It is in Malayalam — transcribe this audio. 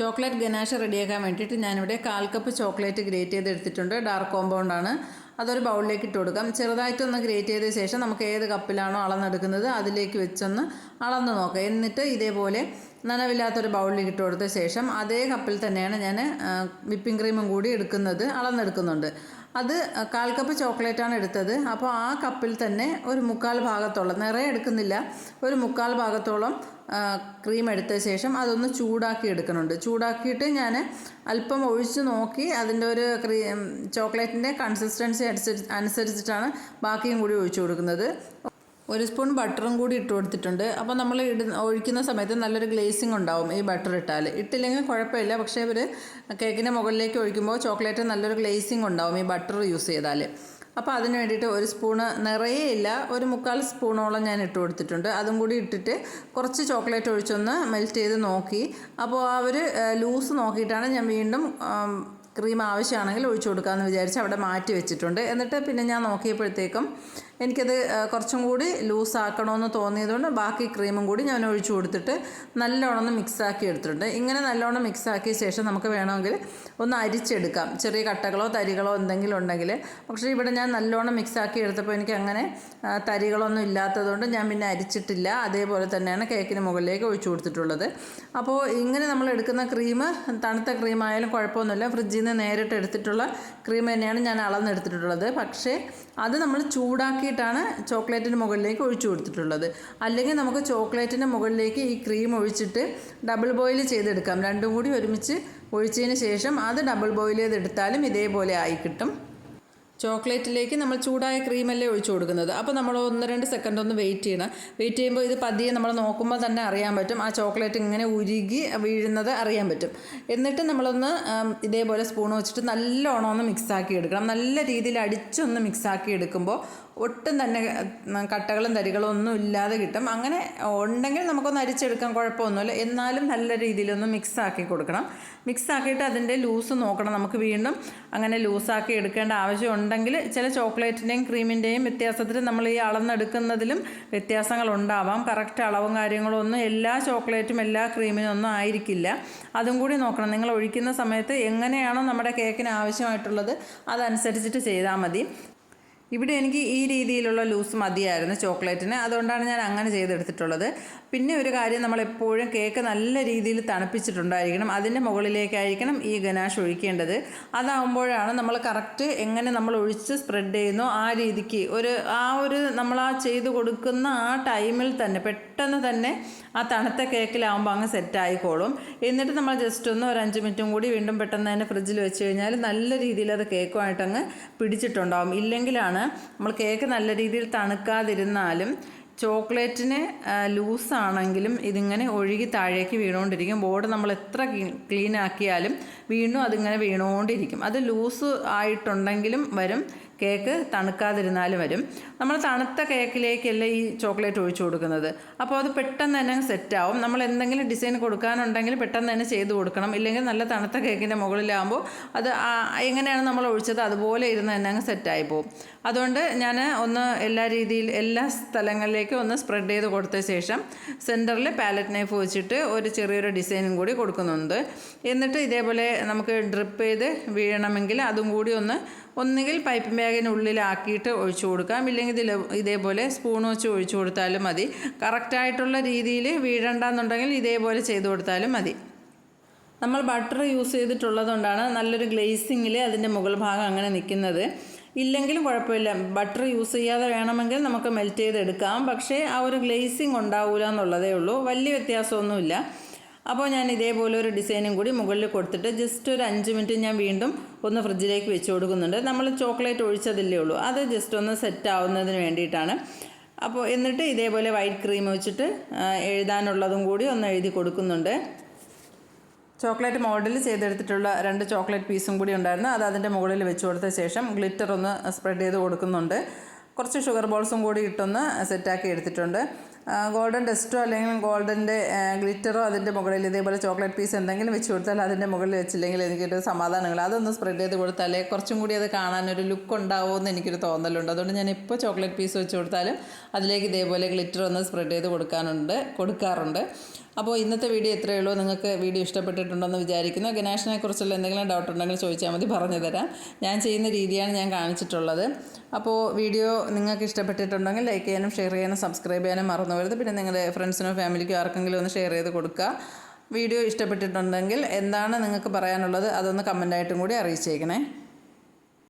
ചോക്ലേറ്റ് ഗനാഷ റെഡിയാക്കാൻ വേണ്ടിയിട്ട് ഞാനിവിടെ കാൽ കപ്പ് ചോക്ലേറ്റ് ഗ്രേറ്റ് ചെയ്ത് എടുത്തിട്ടുണ്ട്. ഡാർക്ക് കോമ്പൗണ്ട് കോമ്പൗണ്ടാണ് അതൊരു ബൗളിലേക്ക് ഇട്ട് കൊടുക്കാം. ചെറുതായിട്ടൊന്ന് ഗ്രേറ്റ് ചെയ്ത ശേഷം നമുക്ക് ഏത് കപ്പിലാണോ അളന്നെടുക്കുന്നത് അതിലേക്ക് വെച്ചൊന്ന് അളന്ന് നോക്കാം. എന്നിട്ട് ഇതേപോലെ നനവില്ലാത്തൊരു ബൗളിലേക്ക് ഇട്ട് കൊടുത്ത ശേഷം അതേ കപ്പിൽ തന്നെയാണ് ഞാൻ വിപ്പിംഗ് ക്രീമും കൂടി എടുക്കുന്നത് അളന്നെടുക്കുന്നുണ്ട്. അത് കാൽ കപ്പ് ചോക്ലേറ്റാണ് എടുത്തത്. അപ്പോൾ ആ കപ്പിൽ തന്നെ ഒരു മുക്കാൽ ഭാഗത്തോളം നിറയെ എടുക്കുന്നില്ല ഒരു മുക്കാൽ ഭാഗത്തോളം ക്രീം എടുത്ത ശേഷം അതൊന്ന് ചൂടാക്കി എടുക്കുന്നുണ്ട്. ചൂടാക്കിയിട്ട് ഞാൻ അല്പം ഒഴിച്ച് നോക്കി അതിന്റെ ഒരു ക്രീം ചോക്ലേറ്റിന്റെ കൺസിസ്റ്റൻസി അനുസരിച്ച് അനുസരിച്ചിട്ടാണ് ബാക്കിയും കൂടി ഒഴിച്ചു കൊടുക്കുന്നത്. ഒരു സ്പൂൺ ബട്ടറും കൂടി ഇട്ട് കൊടുത്തിട്ടുണ്ട്. അപ്പോൾ നമ്മൾ ഇട ഒഴിക്കുന്ന സമയത്ത് നല്ലൊരു ഗ്ലേസിംഗ് ഉണ്ടാവും ഈ ബട്ടർ ഇട്ടാൽ ഇട്ടില്ലെങ്കിൽ കുഴപ്പമില്ല. പക്ഷേ ഇവർ കേക്കിന്റെ മുകളിലേക്ക് ഒഴിക്കുമ്പോൾ ചോക്ലേറ്റ് നല്ലൊരു ഗ്ലേസിംഗ് ഉണ്ടാവും ഈ ബട്ടർ യൂസ് ചെയ്താൽ അപ്പോൾ അതിന് വേണ്ടിയിട്ട് ഒരു സ്പൂണ് നിറയെ ഇല്ല. ഒരു മുക്കാൽ സ്പൂണോളം ഞാൻ ഇട്ട് കൊടുത്തിട്ടുണ്ട്. അതും കൂടി ഇട്ടിട്ട് കുറച്ച് ചോക്ലേറ്റ് ഒഴിച്ചൊന്ന് മെൽറ്റ് ചെയ്ത് നോക്കി. അപ്പോൾ ആ ഒരു ലൂസ് നോക്കിയിട്ടാണ് ഞാൻ വീണ്ടും ക്രീം ആവശ്യമാണെങ്കിൽ ഒഴിച്ചു കൊടുക്കാമെന്ന് വിചാരിച്ച് അവിടെ മാറ്റി വെച്ചിട്ടുണ്ട്. എന്നിട്ട് പിന്നെ ഞാൻ നോക്കിയപ്പോഴത്തേക്കും എനിക്കത് കുറച്ചും കൂടി ലൂസ് ആക്കണമെന്ന് തോന്നിയതുകൊണ്ട് ബാക്കി ക്രീമും കൂടി ഞാൻ ഒഴിച്ചു കൊടുത്തിട്ട് നല്ലോണം മിക്സ് ആക്കി എടുത്തിട്ടുണ്ട്. ഇങ്ങനെ നല്ലോണം മിക്സ് മിക്സാക്കിയ ശേഷം നമുക്ക് വേണമെങ്കിൽ ഒന്ന് അരിച്ചെടുക്കാം. ചെറിയ കട്ടകളോ തരികളോ എന്തെങ്കിലും ഉണ്ടെങ്കിൽ. പക്ഷേ ഇവിടെ ഞാൻ നല്ലോണം മിക്സ് ആക്കി എടുത്തപ്പോൾ എനിക്ക് അങ്ങനെ തരികളൊന്നും ഇല്ലാത്തതുകൊണ്ട് ഞാൻ പിന്നെ അരിച്ചിട്ടില്ല. അതേപോലെ തന്നെയാണ് കേക്കിന് മുകളിലേക്ക് ഒഴിച്ചു കൊടുത്തിട്ടുള്ളത്. അപ്പോൾ ഇങ്ങനെ നമ്മൾ എടുക്കുന്ന ക്രീം തണുത്ത ക്രീം ആയാലും കുഴപ്പമൊന്നുമില്ല. ഫ്രിഡ്ജിൽ നിന്ന് നേരിട്ട് എടുത്തിട്ടുള്ള ക്രീം തന്നെയാണ് ഞാൻ അളന്നെടുത്തിട്ടുള്ളത്. പക്ഷേ അത് നമ്മൾ ചൂടാക്കിയിട്ടാണ് ചോക്ലേറ്റിന് മുകളിലേക്ക് ഒഴിച്ചു കൊടുത്തിട്ടുള്ളത്. അല്ലെങ്കിൽ നമുക്ക് ചോക്ലേറ്റിന്റെ മുകളിലേക്ക് ഈ ക്രീം ഒഴിച്ചിട്ട് ഡബിൾ ബോയിൽ ചെയ്തെടുക്കാം. രണ്ടും കൂടി ഒരുമിച്ച് ഒഴിച്ചതിന് ശേഷം അത് ഡബിൾ ബോയിൽ ചെയ്തെടുത്താലും ഇതേപോലെ ആയി കിട്ടും. ചോക്ലേറ്റിലേക്ക് നമ്മൾ ചൂടായ ക്രീമല്ലേ ഒഴിച്ചു കൊടുക്കുന്നത്. അപ്പോൾ നമ്മൾ ഒന്ന് രണ്ട് സെക്കൻഡ് ഒന്ന് വെയിറ്റ് ചെയ്യണം. വെയിറ്റ് ചെയ്യുമ്പോൾ ഇത് പതിയെ നമ്മൾ നോക്കുമ്പോൾ തന്നെ അറിയാൻ പറ്റും. ആ ചോക്ലേറ്റ് ഇങ്ങനെ ഉരുകി വീഴുന്നത് അറിയാൻ പറ്റും. എന്നിട്ട് നമ്മളൊന്ന് ഇതേപോലെ സ്പൂൺ വെച്ചിട്ട് നല്ലോണം ഒന്ന് മിക്സാക്കി എടുക്കണം. നല്ല രീതിയിൽ അടിച്ചൊന്ന് മിക്സാക്കി എടുക്കുമ്പോൾ ഒട്ടും തന്നെ കട്ടകളും തരികളും ഒന്നും ഇല്ലാതെ കിട്ടും. അങ്ങനെ ഉണ്ടെങ്കിൽ നമുക്കൊന്ന് അരിച്ചെടുക്കാൻ കുഴപ്പമൊന്നുമില്ല. എന്നാലും നല്ല രീതിയിലൊന്ന് മിക്സാക്കി കൊടുക്കണം. മിക്സാക്കിയിട്ട് അതിന്റെ ലൂസ് നോക്കണം. നമുക്ക് വീണ്ടും അങ്ങനെ ലൂസാക്കി എടുക്കേണ്ട ആവശ്യം ഉണ്ടെങ്കിൽ ചില ചോക്ലേറ്റിന്റെയും ക്രീമിന്റെയും വ്യത്യാസത്തിൽ നമ്മൾ ഈ അളന്നെടുക്കുന്നതിലും വ്യത്യാസങ്ങൾ ഉണ്ടാവാം. കറക്റ്റ് അളവും കാര്യങ്ങളും ഒന്നും എല്ലാ ചോക്ലേറ്റും എല്ലാ ക്രീമിനും ഒന്നും ആയിരിക്കില്ല. അതും കൂടി നോക്കണം. നിങ്ങൾ ഒഴിക്കുന്ന സമയത്ത് എങ്ങനെയാണോ നമ്മുടെ കേക്കിന് ആവശ്യമായിട്ടുള്ളത് അതനുസരിച്ചിട്ട് ചെയ്താൽ മതി. ഇവിടെ എനിക്ക് ഈ രീതിയിലുള്ള ലൂസ് മതിയായിരുന്നു ചോക്ലേറ്റിന്. അതുകൊണ്ടാണ് ഞാൻ അങ്ങനെ ചെയ്തെടുത്തിട്ടുള്ളത്. പിന്നെ ഒരു കാര്യം നമ്മൾ എപ്പോഴും കേക്ക് നല്ല രീതിയിൽ തണുപ്പിച്ചിട്ടുണ്ടായിരിക്കണം. അതിന്റെ മുകളിലേക്കായിരിക്കണം ഈ ഗനാഷ് ഒഴിക്കേണ്ടത്. അതാകുമ്പോഴാണ് നമ്മൾ കറക്റ്റ് എങ്ങനെ നമ്മൾ ഒഴിച്ച് സ്പ്രെഡ് ചെയ്യുന്നോ ആ രീതിക്ക്. ഒരു ആ ഒരു നമ്മൾ ആ ചെയ്ത് കൊടുക്കുന്ന ആ ടൈമിൽ തന്നെ പെട്ടെന്ന് തന്നെ ആ തണുത്ത കേക്കിലാവുമ്പോൾ അങ്ങ് സെറ്റ് ആയിക്കോളും. എന്നിട്ട് നമ്മൾ ജസ്റ്റ് ഒന്ന് ഒരു അഞ്ച് മിനിറ്റും കൂടി വീണ്ടും പെട്ടെന്ന് തന്നെ ഫ്രിഡ്ജിൽ വെച്ച് കഴിഞ്ഞാൽ നല്ല രീതിയിൽ അത് കേക്കുമായിട്ടങ്ങ് പിടിച്ചിട്ടുണ്ടാവും. ഇല്ലെങ്കിലാണ് നമ്മൾ കേക്ക് നല്ല രീതിയിൽ തണുക്കാതിരുന്നാലും ചോക്ലേറ്റിന് ലൂസാണെങ്കിലും ഇതിങ്ങനെ ഒഴുകി താഴേക്ക് വീണുകൊണ്ടിരിക്കും. ബോർഡ് നമ്മൾ എത്ര ക്ലീൻ ആക്കിയാലും വീണ്ടും അതിങ്ങനെ വീണുകൊണ്ടിരിക്കും അത് ലൂസ് ആയിട്ടുണ്ടെങ്കിലും വരും. കേക്ക് തണുക്കാതിരുന്നാലും വരും. നമ്മൾ തണുത്ത കേക്കിലേക്കല്ല ഈ ചോക്ലേറ്റ് ഒഴിച്ചു കൊടുക്കുന്നത്. അപ്പോൾ അത് പെട്ടെന്ന് തന്നെ സെറ്റാവും നമ്മൾ എന്തെങ്കിലും ഡിസൈൻ കൊടുക്കാനുണ്ടെങ്കിൽ പെട്ടെന്ന് തന്നെ ചെയ്ത് കൊടുക്കണം. ഇല്ലെങ്കിൽ നല്ല തണുത്ത കേക്കിന്റെ മുകളിലാകുമ്പോൾ അത് എങ്ങനെയാണ് നമ്മൾ ഒഴിച്ചത് അതുപോലെ ഇരുന്ന് തന്നെ അങ്ങ് സെറ്റായി പോകും. അതുകൊണ്ട് ഞാൻ ഒന്ന് എല്ലാ രീതിയിൽ എല്ലാ സ്ഥലങ്ങളിലേക്കും ഒന്ന് സ്പ്രെഡ് ചെയ്ത് കൊടുത്ത ശേഷം സെന്ററിൽ പാലറ്റ് നൈഫ് വെച്ചിട്ട് ഒരു ചെറിയൊരു ഡിസൈനും കൂടി കൊടുക്കുന്നുണ്ട്. എന്നിട്ട് ഇതേപോലെ നമുക്ക് ഡ്രിപ്പ് ചെയ്ത് വീഴണമെങ്കിൽ അതും കൂടി ഒന്ന് ഒന്നുകിൽ പൈപ്പ് ബാഗിനുള്ളിലാക്കിയിട്ട് ഒഴിച്ചു കൊടുക്കാം. ഇല്ലെങ്കിൽ ഇതിൽ ഇതേപോലെ സ്പൂൺ വെച്ച് ഒഴിച്ചു കൊടുത്താലും മതി. കറക്റ്റായിട്ടുള്ള രീതിയിൽ വീഴണ്ടെന്നുണ്ടെങ്കിൽ ഇതേപോലെ ചെയ്തു കൊടുത്താലും മതി. നമ്മൾ ബട്ടർ യൂസ് ചെയ്തിട്ടുള്ളതുകൊണ്ടാണ് നല്ലൊരു ഗ്ലേസിങ്ങിൽ അതിന്റെ മുകൾ ഭാഗം അങ്ങനെ നിൽക്കുന്നത് ഇല്ലെങ്കിലും കുഴപ്പമില്ല. ബട്ടർ യൂസ് ചെയ്യാതെ വേണമെങ്കിൽ നമുക്ക് മെൽറ്റ് ചെയ്തെടുക്കാം. പക്ഷേ ആ ഒരു ഗ്ലേസിങ് ഉണ്ടാവില്ല എന്നുള്ളതേ ഉള്ളൂ. വലിയ വ്യത്യാസമൊന്നുമില്ല. അപ്പോൾ ഞാൻ ഇതേപോലെ ഒരു ഡിസൈനും കൂടി മുകളിൽ കൊടുത്തിട്ട് ജസ്റ്റ് ഒരു അഞ്ച് മിനിറ്റ് ഞാൻ വീണ്ടും ഒന്ന് ഫ്രിഡ്ജിലേക്ക് വെച്ച് കൊടുക്കുന്നുണ്ട്. നമ്മൾ ചോക്ലേറ്റ് ഒഴിച്ചതല്ലേ ഉള്ളൂ. അത് ജസ്റ്റ് ഒന്ന് സെറ്റ് ആവുന്നതിന് വേണ്ടിയിട്ടാണ്. അപ്പോൾ എന്നിട്ട് ഇതേപോലെ വൈറ്റ് ക്രീം വെച്ചിട്ട് എഴുതാനുള്ളതും കൂടി ഒന്ന് എഴുതി കൊടുക്കുന്നുണ്ട്. ചോക്ലേറ്റ് മോഡൽ ചെയ്തെടുത്തിട്ടുള്ള രണ്ട് ചോക്ലേറ്റ് പീസും കൂടി ഉണ്ടായിരുന്നു. അത് അതിന്റെ മുകളിൽ വെച്ച് കൊടുത്ത ശേഷം ഗ്ലിറ്റർ ഒന്ന് സ്പ്രെഡ് ചെയ്ത് കൊടുക്കുന്നുണ്ട്. കുറച്ച് ഷുഗർ ബോൾസും കൂടി ഇട്ടൊന്ന് സെറ്റാക്കി എടുത്തിട്ടുണ്ട്. ഗോൾഡൻ ഡസ്റ്റോ അല്ലെങ്കിൽ ഗോൾഡന്റെ ഗ്ലിറ്ററോ അതിന്റെ മുകളിൽ ഇതേപോലെ ചോക്ലേറ്റ് പീസ് എന്തെങ്കിലും വെച്ച് കൊടുത്താൽ അതിന്റെ മുകളിൽ വെച്ചില്ലെങ്കിൽ എനിക്കൊരു സമാധാനങ്ങൾ. അതൊന്ന് സ്പ്രെഡ് ചെയ്ത് കൊടുത്താലേ കുറച്ചും കൂടി അത് കാണാനൊരു ലുക്ക് ഉണ്ടാവുമെന്ന് എനിക്കൊരു തോന്നലുണ്ട്. അതുകൊണ്ട് ഞാൻ ഇപ്പോൾ ചോക്ലേറ്റ് പീസ് വെച്ച് കൊടുത്താലും അതിലേക്ക് ഇതേപോലെ ഗ്ലിറ്റർ ഒന്ന് സ്പ്രെഡ് ചെയ്ത് കൊടുക്കാനുണ്ട് കൊടുക്കാറുണ്ട്. അപ്പോൾ ഇന്നത്തെ വീഡിയോ ഇത്രയേ ഉള്ളൂ. നിങ്ങൾക്ക് വീഡിയോ ഇഷ്ടപ്പെട്ടിട്ടുണ്ടെന്ന് വിചാരിക്കുന്നു. ഗണേശനെ കുറിച്ചുള്ള എന്തെങ്കിലും ഡൗട്ട് ഉണ്ടെങ്കിൽ ചോദിച്ചാൽ മതി പറഞ്ഞു തരാം. ഞാൻ ചെയ്യുന്ന രീതിയാണ് ഞാൻ കാണിച്ചിട്ടുള്ളത്. അപ്പോൾ വീഡിയോ നിങ്ങൾക്ക് ഇഷ്ടപ്പെട്ടിട്ടുണ്ടെങ്കിൽ ലൈക്ക് ചെയ്യാനും ഷെയർ ചെയ്യാനും സബ്സ്ക്രൈബ് ചെയ്യാനും മറന്നു വരുത് പിന്നെ നിങ്ങളുടെ ഫ്രണ്ട്സിനോ ഫാമിലിക്കോ ആർക്കെങ്കിലും ഒന്ന് ഷെയർ ചെയ്ത് കൊടുക്കുക. വീഡിയോ ഇഷ്ടപ്പെട്ടിട്ടുണ്ടെങ്കിൽ എന്താണ് നിങ്ങൾക്ക് പറയാനുള്ളത്? അതൊന്ന് കമന്റായിട്ടും കൂടി അറിയിച്ചേക്കണേ.